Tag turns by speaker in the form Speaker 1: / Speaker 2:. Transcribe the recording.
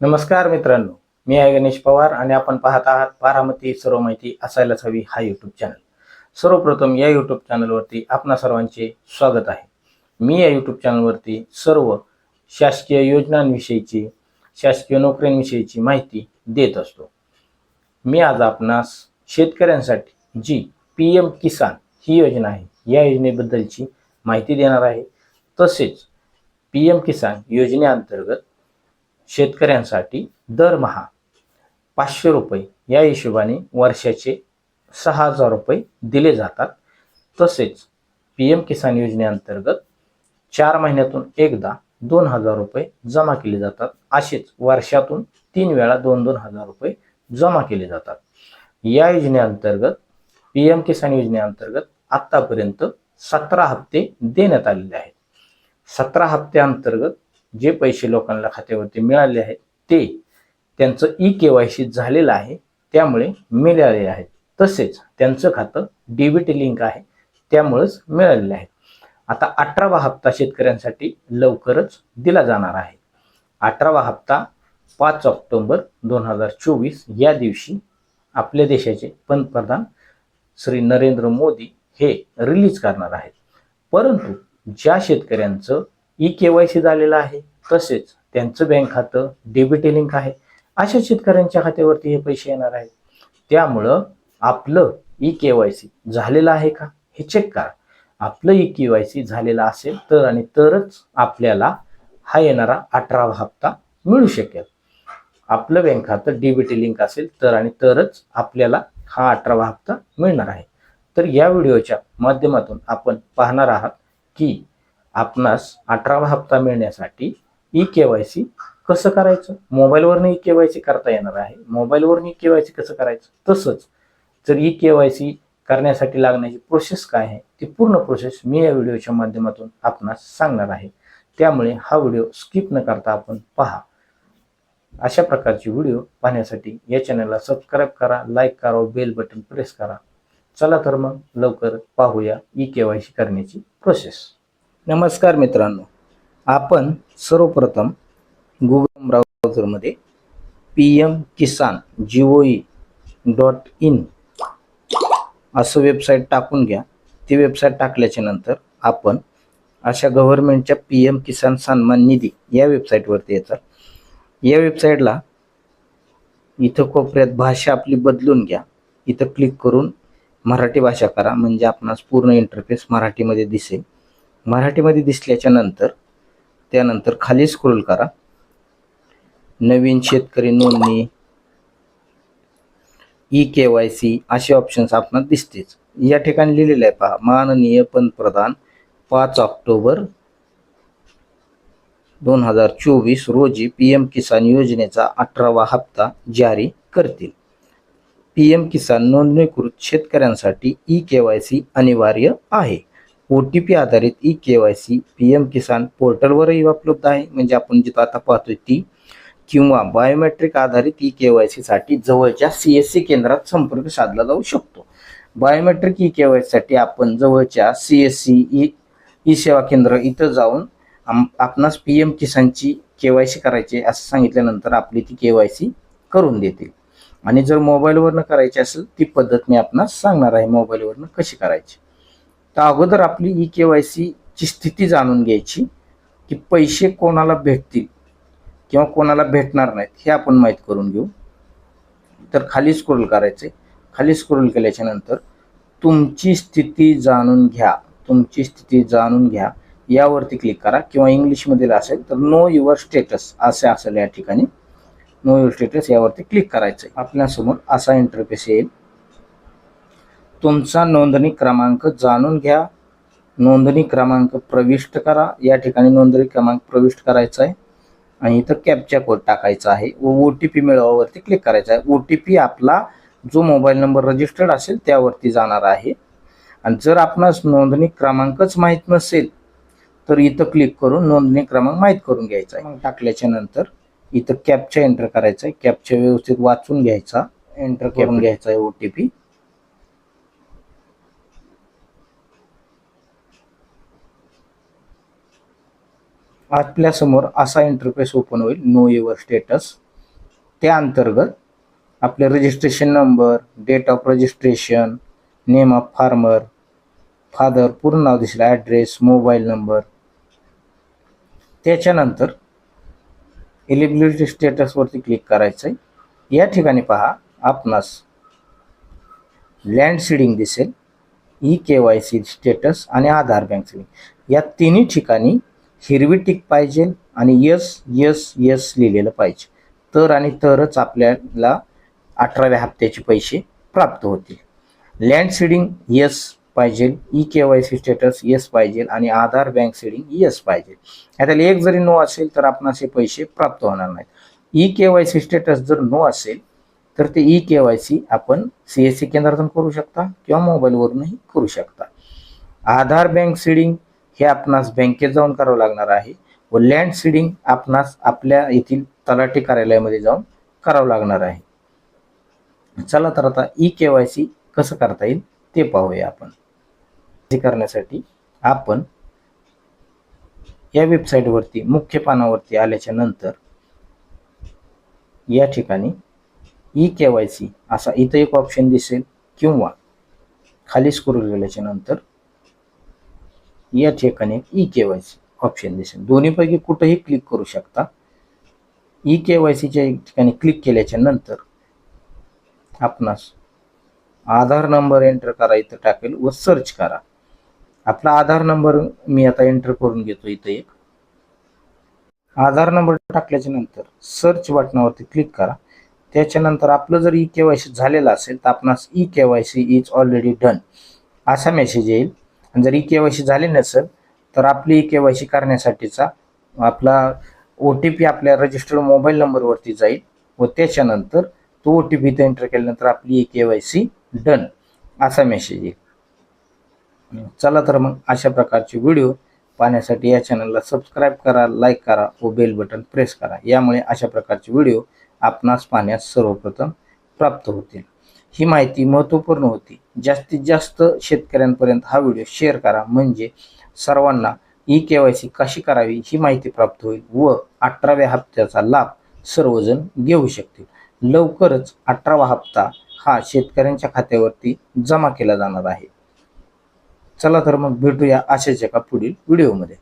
Speaker 1: नमस्कार मित्रांनो मी आहे गणेश पवार आणि आपण पाहत आहात बारामती सर्व माहिती असायलाच हवी हा यूट्यूब चॅनल सर्वप्रथम या यूट्यूब चॅनलवरती आपणा सर्वांचे स्वागत आहे. मी या यूट्यूब चॅनलवरती सर्व शासकीय योजनांविषयीची शासकीय नोकऱ्यांविषयीची माहिती देत असतो. मी आज आपणास शेतकऱ्यांसाठी जी पी एम किसान ही योजना आहे या योजनेबद्दलची माहिती देणार आहे. तसेच पी एम किसान योजनेअंतर्गत शेतकऱ्यांसाठी दरमहा पाचशे रुपये या हिशोबाने वर्षाचे सहा हजार रुपये दिले जातात. तसेच पी एम किसान योजनेअंतर्गत चार महिन्यातून एकदा दोन हजार रुपये जमा केले जातात. असेच वर्षातून तीन वेळा दोन दोन हजार रुपये जमा केले जातात. या योजनेअंतर्गत पी एम किसान योजनेअंतर्गत आत्तापर्यंत सतरा हप्ते देण्यात आलेले आहेत. सतरा हप्त्याअंतर्गत जे पैसे लोकांना खात्यावरती मिळाले आहेत ते त्यांचं ई के वाय सी झालेलं आहे त्यामुळे मिळाले आहेत. तसेच त्यांचं खातं डेबिट लिंक आहे त्यामुळेच मिळालेले आहे. आता अठरावा हप्ता शेतकऱ्यांसाठी लवकरच दिला जाणार आहे. अठरावा हप्ता पाच ऑक्टोबर दोन हजार चोवीस या दिवशी आपल्या देशाचे पंतप्रधान श्री नरेंद्र मोदी हे रिलीज करणार आहेत. परंतु ज्या शेतकऱ्यांचं ई के वाय सी झालेलं आहे तसेच त्यांचं बँक खातं डेबिट लिंक आहे. अशा शेतकऱ्यांच्या खात्यावरती हे पैसे येणार आहेत. त्यामुळं आपलं ई के वाय सी झालेलं आहे का? हे चेक करा. आपलं ई के वाय सी झालेलं असेल तर आणि तरच आपल्याला हा येणारा अठरावा हप्ता मिळू शकेल. आपलं बँक खातं डीबीटी लिंक असेल तर आणि तरच आपल्याला हा अठरावा हप्ता मिळणार आहे. तर या व्हिडिओच्या माध्यमातून आपण पाहणार आहात की आपणास अठरावा हप्ता मिळण्यासाठी ई के वाय सी कसं करायचं? मोबाईलवरनं ई के वाय सी करता येणार आहे. मोबाईलवरून ई के वाय सी कसं करायचं? तसंच जर ई के वाय सी करण्यासाठी लागण्याची प्रोसेस काय आहे ती पूर्ण प्रोसेस मी या व्हिडिओच्या माध्यमातून आपणास सांगणार आहे. त्यामुळे हा व्हिडिओ स्किप न करता आपण पहा. अशा प्रकारची व्हिडिओ पाहण्यासाठी या चॅनलला सबस्क्राईब करा लाईक करा बेल बटन प्रेस करा. चला तर मग लवकर पाहूया ई के वाय सी करण्याची प्रोसेस नमस्कार मित्रांनो. आपण सर्वप्रथम Google ब्राउझरमध्ये P M Kisan G O E dot in असं वेबसाईट टाकून घ्या. ती वेबसाईट टाकल्याच्या नंतर आपण अशा गव्हर्नमेंटच्या पी एम किसान सन्मान निधी या वेबसाईटवरती येतात. या वेबसाईटला इथं कोपऱ्यात भाषा आपली बदलून घ्या. इथं क्लिक करून मराठी भाषा करा. म्हणजे आपणास पूर्ण इंटरफेस मराठीमध्ये दिसेल. मराठीमध्ये दिसल्याच्या नंतर त्यानंतर खाली स्क्रोल करा. नवीन शेतकरी नोंदणी ई के वाय सी असे ऑप्शन्स आपण दिसतेच. या ठिकाणी लिहिलेलं आहे पहा माननीय पंतप्रधान पाच ऑक्टोबर दोन हजार चोवीस रोजी पी एम किसान योजनेचा अठरावा हप्ता जारी करतील. पी एम किसान नोंदणीकृत शेतकऱ्यांसाठी ई के वाय सी अनिवार्य आहे. ओ टी पी आधारित E K Y C P M Kisan पोर्टलवरही उपलब्ध आहे. म्हणजे आपण जिथं आता पाहतोय ती. किंवा बायोमेट्रिक आधारित ई के वाय सीसाठी जवळच्या सी एस सी केंद्रात संपर्क साधला जाऊ शकतो. बायोमेट्रिक ई के वायसाठी आपण जवळच्या C S C E E सेवा केंद्र इथं जाऊन आपणास पी एम किसानची के वाय सी करायची असं सांगितल्यानंतर आपली ती के वाय सी करून देतील. आणि जर मोबाईलवरनं करायची असेल ती पद्धत मी आपणास सांगणार आहे. मोबाईलवरनं कशी करायची? तर अगोदर आपली ई के वाय सीची स्थिती जाणून घ्यायची की पैसे कोणाला भेटतील किंवा कोणाला भेटणार नाहीत हे आपण माहीत करून घेऊ. तर खाली स्क्रोल करायचे खाली स्क्रोल केल्याच्यानंतर तुमची स्थिती जाणून घ्या. तुमची स्थिती जाणून घ्या. यावरती क्लिक करा किंवा इंग्लिशमध्ये असेल तर नो युअर स्टेटस असे असेल या ठिकाणी. नो युअर स्टेटस यावरती क्लिक करायचं आपल्यासमोर असा इंटरफेस येईल. तुमचा नोंदणी क्रमांक जाणून घ्या. नोंदणी क्रमांक प्रविष्ट करा. या ठिकाणी नोंदणी क्रमांक प्रविष्ट करायचा आहे. आणि इथं कॅपचा कोड टाकायचा आहे. व ओ टी पी मिळवावरती क्लिक करायचा आहे. ओ टी पी आपला जो मोबाईल नंबर रजिस्टर्ड असेल त्यावरती जाणार आहे. आणि जर आपणास नोंदणी क्रमांकच माहीत नसेल तर इथं क्लिक करून नोंदणी क्रमांक माहीत करून घ्यायचा आहे. टाकल्याच्या नंतर? इथं कॅपचा एंटर करायचा आहे. कॅपचा व्यवस्थित वाचून घ्यायचा. एंटर करून घ्यायचा आहे ओ टी पी आपल्यासमोर असा इंटरफेस ओपन होईल. नो युअर स्टेटस त्या अंतर्गत आपले registration number date of registration name of farmer father पूर्ण नाव दिसेल. ॲड्रेस मोबाईल नंबर त्याच्यानंतर एलिबिलिटी स्टेटसवरती क्लिक करायचं आहे या ठिकाणी पहा आपणास लँड सीडिंग दिसेल E K Y C status आणि आधार बँक सीडिंग या तिन्ही ठिकाणी हिरवी टिक पाहिजे आणि यस यस यस लिहिलेलं पाहिजे. तर आणि तरच आपल्याला अठराव्या हप्त्याचे पैसे प्राप्त होतील. लँड सीडिंग यस पाहिजे. E K Y C status yes पाहिजे. आणि आधार बँक सीडिंग यस पाहिजे. यातील एक जरी नो असेल तर आपण असे पैसे प्राप्त होणार नाहीत. E K Y C status जर नो असेल तर ते ई के वाय सी आपण सी एस सी केंद्रातून करू शकता किंवा मोबाईलवरूनही करू शकता. आधार बँक सीडिंग हे आपणास बँकेत जाऊन करावं लागणार आहे व लँड सीडिंग आपणास आपल्या येथील तलाठी कार्यालयामध्ये जाऊन करावं लागणार आहे. चला तर आता ई के वाय सी कसं करता येईल ते पाहूया आपण. ते करण्यासाठी आपण या वेबसाईटवरती मुख्य पानावरती आल्याच्यानंतर या ठिकाणी ई के वाय सी असा इथं एक ऑप्शन दिसेल किंवा खाली स्क्रोल गेल्याच्यानंतर या ठिकाणी E K Y C option दिसेल. दोन्हीपैकी कुठंही क्लिक करू शकता. ई के वाय सीच्या ठिकाणी क्लिक केल्याच्यानंतर आपणास आधार नंबर एंटर करा इथं टाकेल व सर्च करा. आपला आधार नंबर मी आता एंटर करून घेतो इथं एक. आधार नंबर टाकल्याच्या नंतर सर्च बटनावरती क्लिक करा. त्याच्यानंतर आपलं जर ई के वाय सी झालेलं असेल तर आपणास E K Y C is already done असा मेसेज येईल. जर ई के वाय सी झाली नसेल तर आपली ई के वाय सी करण्यासाठीचा आपला ओ टी पी आपल्या रजिस्टर्ड मोबाईल नंबरवरती जाईल व त्याच्यानंतर तो ओ टी पी इथं एंटर केल्यानंतर आपली E K Y C done असा मेसेज येईल. चला तर मग अशा प्रकारचे व्हिडिओ पाहण्यासाठी या चॅनलला सबस्क्राईब करा लाईक करा व बेल बटन प्रेस करा. यामुळे अशा प्रकारचे व्हिडिओ आपणास पाहण्यास सर्वप्रथम प्राप्त होतील. ही माहिती महत्त्वपूर्ण होती. जास्तीत जास्त शेतकऱ्यांपर्यंत हा व्हिडिओ शेअर करा. म्हणजे सर्वांना ई के वाय सी कशी करावी ही माहिती प्राप्त होईल व अठराव्या हप्त्याचा लाभ सर्वजण घेऊ शकतील. लवकरच अठरावा हप्ता हा शेतकऱ्यांच्या खात्यावरती जमा केला जाणार आहे. चला तर मग भेटूया अशाच एका पुढील व्हिडिओमध्ये.